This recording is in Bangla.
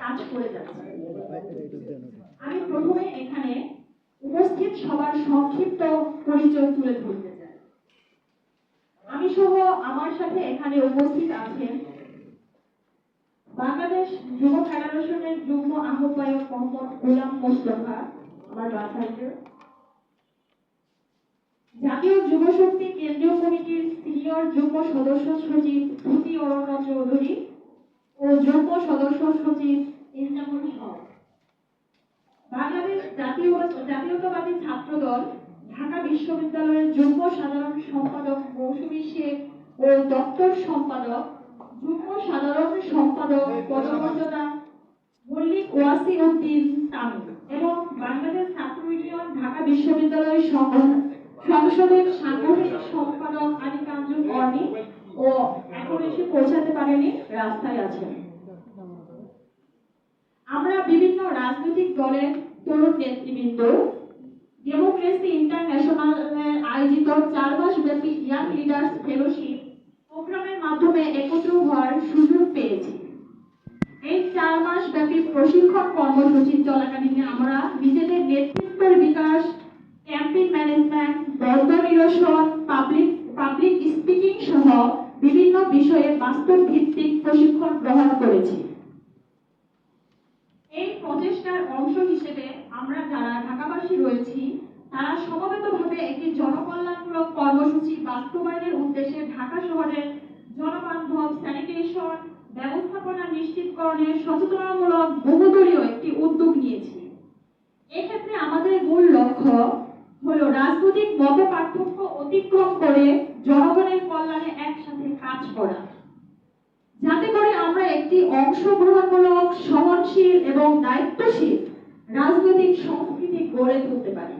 কাজ করে যাচ্ছে। আমি প্রথমে এখানে উপস্থিত সবার সংক্ষিপ্ত পরিচয় তুলে ধরতে চাই। আমি সহ আমার সাথে এখানে উপস্থিত আছেন বাংলাদেশ যুব ফেডারেশনের যুগ্ম আহ্বায়ক মোহাম্মদ গোলাম মোস্তফা আমার জাতীয় যুব শক্তি কেন্দ্রীয় কমিটির সিনিয়র যুগ্ম সদস্য সচিব ধুতি অরণ্য চৌধুরী ও যুগ্ম সদস্য সচিব ইনজামুল হক বাংলাদেশ জাতীয় জাতীয়তাবাদী ছাত্রদল, ঢাকা বিশ্ববিদ্যালয়ের যুগ্ম সাধারণ সম্পাদক মৌসুমী শেখ ও দপ্তর সম্পাদক, যুগ্ম সাধারণ সম্পাদক পদমর্যাদা মল্লিক ওয়াসি উদ্দিন তামিম এবং বাংলাদেশ ছাত্র ইউনিয়ন, ঢাকা বিশ্ববিদ্যালয় সংগঠন সংসদের সাংগঠনিক সম্পাদক আলী কাঞ্জুম অর্নি ও এখন এসে পৌঁছাতে পারেনি, রাস্তায় আছেন আমরা বিভিন্ন রাজনৈতিক দলের তরুণ নেতৃবৃন্দ? ডেমোক্রেসি ইন্টারন্যাশনাল আয়োজিত চার মাস ব্যাপী ইয়াং লিডার্স ফেলোশিপ প্রোগ্রামের মাধ্যমে একত্র হওয়ার সুযোগ পেয়েছি। এই চার মাস ব্যাপী প্রশিক্ষণ কর্মসূচি চলাকালীন আমরা নিজেদের নেতৃত্বের বিকাশ, ক্যাম্পেইন ম্যানেজমেন্ট দ্বন্দ্ব নিরসন, পাবলিক পাবলিক স্পিকিং সহ বিভিন্ন বিষয়ে বাস্তব ভিত্তিক প্রশিক্ষণ গ্রহণ করেছি এই প্রচেষ্টার অংশ হিসেবে আমরা যারা ঢাকাবাসী রয়েছি, তারা সমবেতভাবে একটি জনকল্যাণমূলক কর্মসূচি বাস্তবায়নের উদ্দেশ্যে ঢাকা শহরের জনবান্ধব স্যানিটেশন ব্যবস্থাপনা নিশ্চিতকরণে সচেতনতামূলক বহুদলীয় একটি উদ্যোগ নিয়েছি। এক্ষেত্রে আমাদের মূল লক্ষ্য হলো রাজনৈতিক মত পার্থক্য অতিক্রম করে জনগণের কল্যাণে একসাথে কাজ করা। যাতে করে আমরা একটি অংশগ্রহণমূলক এবং দায়িত্বশীল রাজনৈতিক সংস্কৃতি গড়ে তুলতে পারি।